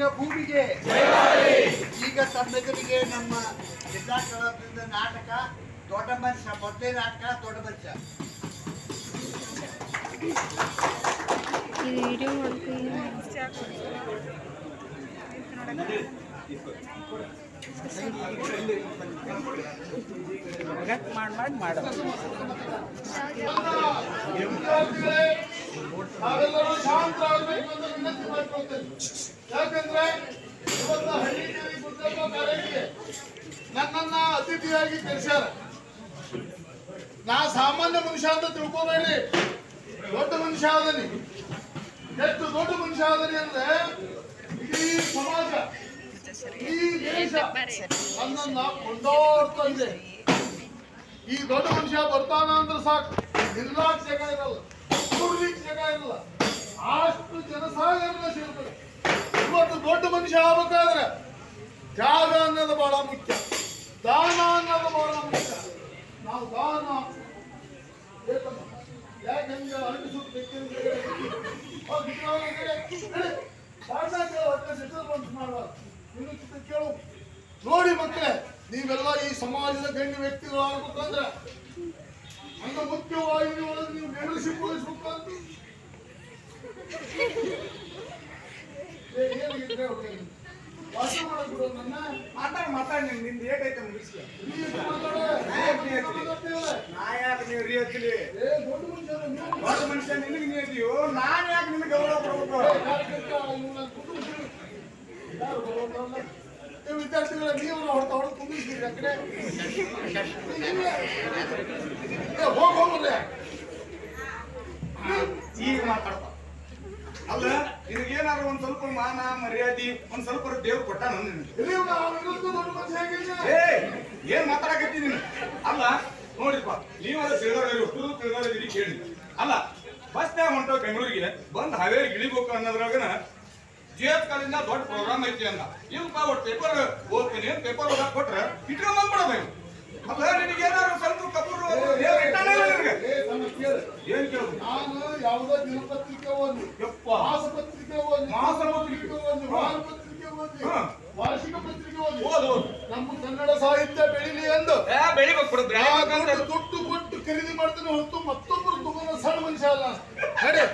ರಂಗ ಭೂಮಿಗೆ ಈಗ ತಮ್ಮೆದುರಿಗೆ ನಮ್ಮ ಜಿಲ್ಲಾ ಕಲಾವಿದರಿಂದ ನಾಟಕ ದೊಡ್ಡ ಮನುಷ್ಯ ಮೊದಲೇ ನಾಟಕ ದೊಡ್ಡ ಮನುಷ್ಯ ಇದು ವಿಡಿಯೋ ಮಾಡ್ತೀನಿ ಮಾಡಿ ಮಾಡಿ ಮಾಡೋದು. ನಾವೆಲ್ಲರೂ ಶಾಂತರಾಗಬೇಕು ಅಂತ ವಿನಂತಿ ಮಾಡ್ಕೊಳ್ತೇನೆ. ಯಾಕಂದ್ರೆ ಇವತ್ತು ಹಳ್ಳಿಕೇರಿ ಗುಡ್ಡಪ್ಪ ಕಾರ್ಯಕ್ಕೆ ನನ್ನನ್ನ ಅತಿಥಿಯಾಗಿ ಕರೆಸ್ಯಾರ. ನಾ ಸಾಮಾನ್ಯ ಮನುಷ್ಯ ಅಂತ ತಿಳ್ಕೊಬೇಡ್ರಿ. ದೊಡ್ಡ ಮನುಷ್ಯ ಅದನಿ ಎಷ್ಟು ದೊಡ್ಡ ಮನುಷ್ಯ ಅದನಿ ಅಂದ್ರೆ ಇಡೀ ಸಮಾಜ ಈ ದೇಶ ನನ್ನನ್ನ ಕೊಂಡೋಡ್ತಂದೆ. ಈ ದೊಡ್ಡ ಮನುಷ್ಯ ಬರ್ತಾನ ಅಂದ್ರೆ ಸಾಕು. ಇರಲ್ಲ. ಕೂಡ್ಲಿಕ್ ಜಾಗ ಇರಲ್ಲ ಅಷ್ಟು ಜನಸಾಗರನ ಸೇರ್ತದೆ ಇವತ್ತು ದೊಡ್ಡ ಮನುಷ್ಯ ಆಗ್ಬೇಕಾದ್ರೆ ತ್ಯಾಗ ಅನ್ನೋದು ಬಹಳ ಮುಖ್ಯ. ದಾನ ಅನ್ನೋದು ಬಹಳ ಮುಖ್ಯ. ನಾವು ದಾನ. ಯಾಕಂದ್ರೆ ಅರಟಿ ಸುತ್ತ ಬೆಕ್ಕಿನ ಹೋಗಿ ಮಾಡಬಾರ್ದು ಇನ್ನು ಚಿಕ್ಕ ಕೇಳು ನೋಡಿ ಮಕ್ಕಳೇ, ನೀವೆಲ್ಲ ಈ ಸಮಾಜದ ಗಣ್ಯ ವ್ಯಕ್ತಿಗಳು ಆಗ್ಬೇಕಂದ್ರೆ ಅಂಗ ಮುಖ್ಯವಾಗಿ ಒಳಗೆ ನೀವು ವಹಿಸ್ಬೇಕು ಅಂತ ಅವ್ರಿಗೆ? ವಾಸ ಮಾಡಕ್ ಬಿಡು, ನನ್ನ. ಮಾತಾಡ ಮಾತಾಡ ನಿಂದು ಏಟೈತೆ ಮುಗಿಸಿ ನೀ ಯಾಕೆ ನೀವು ರೀ ಹಚ್ಚಲಿ ದೊಡ್ಡ ಮನುಷ್ಯ ನಿನಗೆ ನೀ ಇದೀಯೋ ನಾನು ಯಾಕೆ ನಿಮ್ಮ ಗೌರವ ಕೊಡ್ಬೇಕು? ವಿದ್ಯಾರ್ಥಿಗಳ, ನೀವು ಹೊಡ್ತಾ ಹೊಡೆದು ಕುಂದಿಸ್ತೀರಿ ಆ ಏ, ಹೋಗ್ ಹೋಗ್ರಲ್ಲ ಈಗ ಮಾತಾಡ್ತಾ. ಅಲ್ಲ ನಿನಗೇನಾದ್ರು ಒಂದ್ ಸ್ವಲ್ಪ ಮಾನ ಮರ್ಯಾದಿ ಒಂದ್ ಸ್ವಲ್ಪ ದೇವ್ರು ಕೊಟ್ಟ ನನಗೆ. ಇಲ್ಲಿ ಇವ್ನ ಅವನಿಗೂ ದೊಡ್ಡ ಮನುಷ್ಯ ಹೇಗಿಲ್ಲ ಏನ್ ಮಾತಾಡಕತ್ತಿ ನೀನು? ಅಲ್ಲ ನೋಡಿಪ್ಪ ನೀವೆಲ್ಲ ತಿಳಿದವ್ರು ಹುಡುಗರು ತಿಳಿದವ್ರು ಕೇಳಿ. ಅಲ್ಲ ಬಸ್ನ್ಯಾಗ ಹೊಂಟೋ ಬೆಂಗಳೂರಿಗೆ ಬಂದ್ ಹಾವೇರಿ ಇಳಿಬೇಕು ಅನ್ನೋದ್ರಾಗನ ಜಿಎಸ್ ಕಾಲಿಂದ ದೊಡ್ಡ ಪ್ರೋಗ್ರಾಮ್ ಐತಿ ಅಂದ. ಇಲ್ಪ ಒಟ್ಟು ಪೇಪರ್ ಓದ್ತೀನಿ ಪೇಪರ್ ಓದಕ್ ಕೊಟ್ರೆ ಇಟ್ಕೊಂಡ್ ಬಂದ್ಬಿಡೋದು ಇವ್ನು. ಅಲ್ಲ ನಿನಗೆ ಏನಾದ್ರು ಸ್ವಲ್ಪ ಕಬೂರು ದೇವ್ರು ಇಟ್ಟಾನಲ್ಲ ನಿನಗೆ? ಏ, ನನ್ನ ಕೇಳು. ನಾನು ಯಾವುದೋ ದಿನಪತ್ರಿಕೆ ಓದಿ. ಯಪ್ಪ. ಮಾಸಪತ್ರಿಕೆ ಓದಿ. ಮಾಸ ಪತ್ರಿಕೆ ಓದಿ. ವಾರ ಪತ್ರಿಕೆ ಓದಿ. ವಾರ್ಷಿಕ ಪತ್ರಿಕೆ ಓದಿ. ಓದು ನಮ್ಮ ಕನ್ನಡ ಸಾಹಿತ್ಯ ಬೆಳಿಲಿ ಎಂದು. ಬೆಳಿಬೇಕು ದುಡ್ಡು ಕೊಟ್ಟು ಖರೀದಿ ಮಾಡ್ತಾನೆ ಹೊರತು ಮತ್ತೊಬ್ಬರು ತಗೊಂಡ ಸಣ್ಣ ಮನುಷ್ಯ ಅಲ್ಲ. ನಡೆ.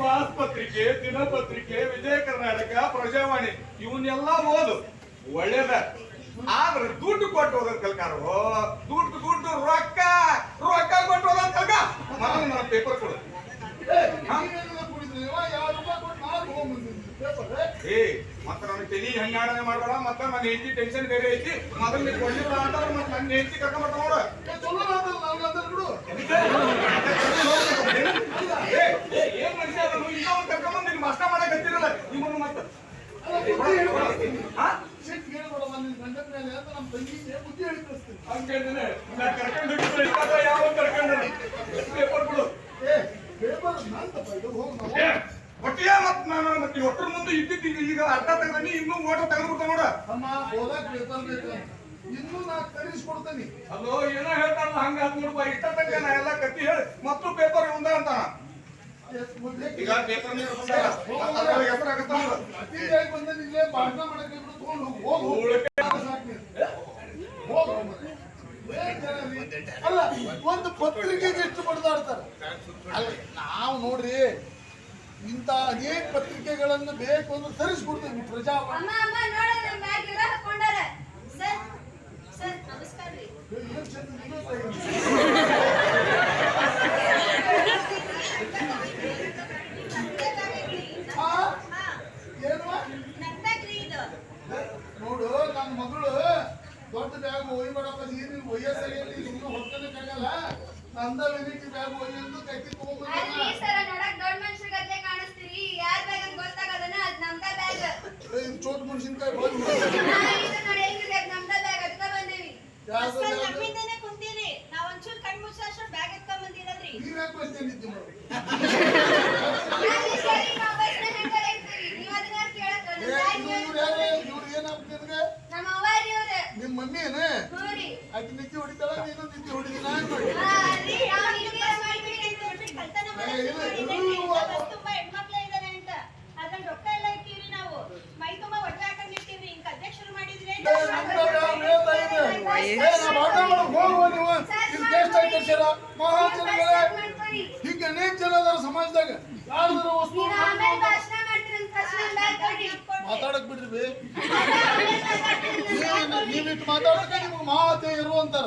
ಮಾಸ್ ಪತ್ರಿಕೆ ದಿನಪತ್ರಿಕೆ ವಿಜಯ ಕರ್ನಾಟಕ ಪ್ರಜಾವಾಣಿ ಇವನ್ನೆಲ್ಲ ಓದು. ಒಳ್ಳೇದ. ಆದ್ರೆ ದುಡ್ಡು ಕೊಟ್ಟು ಹೋದ ಕಲ್ಕಾರು. ದುಡ್ಡು ದುಡ್ಡು ರೊಕ್ಕ ರೊಕ್ಕ ಕೊಟ್ಟು ಹೋದ ಕಲ್ಕ. ಮೊದಲು ನನ್ನ ಪೇಪರ್ ಕೊಡು. ಏ, ಮತ್ತ ನನ್ನ ತಲಿ ಹಂಗಾಡನೆ ಮಾಡಬೇಡ ಮತ್ತ ನನ್ನ ಹೆಂಡತಿ ಟೆನ್ಷನ್ ಬೇರೆ ಐತಿ. ಮೊದಲು ನೀವು ಕೊಡ್ಲಿಲ್ಲ ಅಂತ ಮತ್ತೆ ನನ್ನ ಹೆಂಡತಿ ಕರ್ಕೊಂಡ್ ನೋಡ. ಚಲೋ ಬಿಡು ಏ, ಏ, ಏನ್ ಮನುಷ್ಯ ಅದ ನೀವು ಇನ್ನೂ ಒಂದ್ ಕರ್ಕೊಂಡ್ ನಿನ್ ಮಸ್ತ ಮಾಡಕ್ ಹತ್ತಿರಲ್ಲ ನಿಮ್ಮನ್ನು ಮತ್ತೆ ಅಲ್ಲ, ಬುದ್ಧಿ ಹೇಳ್ಬೇಡ. ಹಾ ಸಿಟ್ಟು ಹೇಳ್ಬೇಡ ನನ್ನ ಗಂಡನ ಮೇಲೆ ಅಂತ ನಮ್ಮ ಹೇಳಿ ನಾ ಕರ್ಕೊಂಡು ಹೋಗಿದ್ರೆ ಯಾವ ಕರ್ಕೊಂಡು ಪೇಪರ್ ಬಿಡು ಒಟ್ಟಿಗೆ ಮತ್ ನಾನು ಮತ್ತೆ ಒಟ್ಟರ ಮುಂದೆ ಇದ್ದಿದ್ದು ಈಗ- ಅರ್ಧ ಇನ್ನೂ ಓಟ ನೋಡ ಅಮ್ಮ ಓದಕ್ ಪೇಪರ್ ಬೇಕು ಇನ್ನೂ ನಾ ತರಿಸ್ಕೊಡ್ತೀನಿ ಅಲ್ಲೋ ಏನೋ ಹೇಳ್ತಾರಲ್ಲ ಹಂಗ ಆತ್ ನೋಡಪ್ಪ ಇಷ್ಟ ತನಕ ನಾ ಎಲ್ಲ ಕತ್ತಿ ಹೇಳಿ ಮತ್ತು ಪೇಪರ್ ಒಂದ ಅಂತ ಈಗ ಪೇಪರ್ ಭಾಷಣ ಮಾಡಕ್ಕೆ ತಗೊಂಡು ಹೋಗು ಮತ್ತೆ. ಏನ್ ಜನ ನೀ? ಅಲ್ಲ ಪತ್ರಿಕೆಗೆ ಎಷ್ಟು ಬಡದಾಡ್ತಾರೆ ಅಲ್ಲಿ ನಾವು ನೋಡ್ರಿ ಇಂಥ ಅನೇಕ ಪತ್ರಿಕೆಗಳನ್ನು ಬೇಕು ಅಂದ್ರೆ ತರಿಸ್ಕೊಡ್ತೀವಿ ಪ್ರಜಾ ನೋಡ ನನ್ನ ಮಗಳು ದೊಡ್ಡ ಬ್ಯಾಗ್ ಒಯ್ಬೇಡಪ್ಪ ನೀನು ವಯಸ್ಸಾಗಿ ಸುಮ್ಮನೆ ಹೊತ್ತಲಿಕ್ಕಾಗಲ್ಲ ನಂದ ವೆನಿಟಿ ಬ್ಯಾಗ್ ಒಯ್ಯಂದು ಕಟ್ಟಿ ಅಲ್ರಿ ತಗೊಂಡ್ಬಂದ ಸರ್ ನೋಡಕ್ ದೊಡ್ಡ ಮನುಷ್ಯರ ಗದ್ಲೆ ಕಾಣಿಸ್ತೀರಿ. ಯಾರ್ ಬ್ಯಾಗ್ ಅಂತ ಗೊತ್ತಾಗದನ ಅದ್ ನಮ್ದ ಬ್ಯಾಗ್ ಚೋಟ್ ಮೆಣಸಿನ್ಕಾಯಿ ಬಂದು ಇದು ನೋಡಿ ನಮ್ದ ಬ್ಯಾಗ್ ಅದಕ್ಕ ಬಂದೇವಿ. ಯಾವ್ದು? ನಮ್ಮಿಂದನೇ ಕುಂತೀರಿ. ನಾವ್ ಒಂಚೂರು ಕಣ್ ಮುಚ್ಚಾಷ್ಟು ಬ್ಯಾಗ್ ಎತ್ಕೊಂಡ್ ಬಂದಿರೋದ್ರಿ. ನೀವ್ ಯಾಕೆ ಸರ್ ನೀವ್ ಅದನ್ನ ಕೇಳಕ್ ಇವ್ರು ನಮ್ಮ ಅವ್ವಾರಿ ಅವ್ರ. ನಿಮ್ಮ ಮಮ್ಮಿ ಏನ? ರೀ. ಆಕೆ ನಿತ್ಯ ಹೊಡಿತಾಳ? ನೀನು ನಿತ್ಯ ಹೊಡಿದಿಲ್ಲ ತುಂಬಾ ಹೆಣ್ಮಕ್ಳೇ ಇದಾರೆ ಅಂತ ಅದ್ರಲ್ಲಿ ಎಲ್ಲ ನಾವು ಮೈ ತುಂಬಾ ಸಮಾಜದಾಗ ಯಾರು ವಸ್ತು ಮಾತಾಡಕ್ ಬಿಡ್ರಿ ನೀವಿಟ್ಟು ಮಾತಾಡಕ್ಕೆ ನಿಮ್ಗೆ ಮಾತೇ ಇರುವಂತಾರ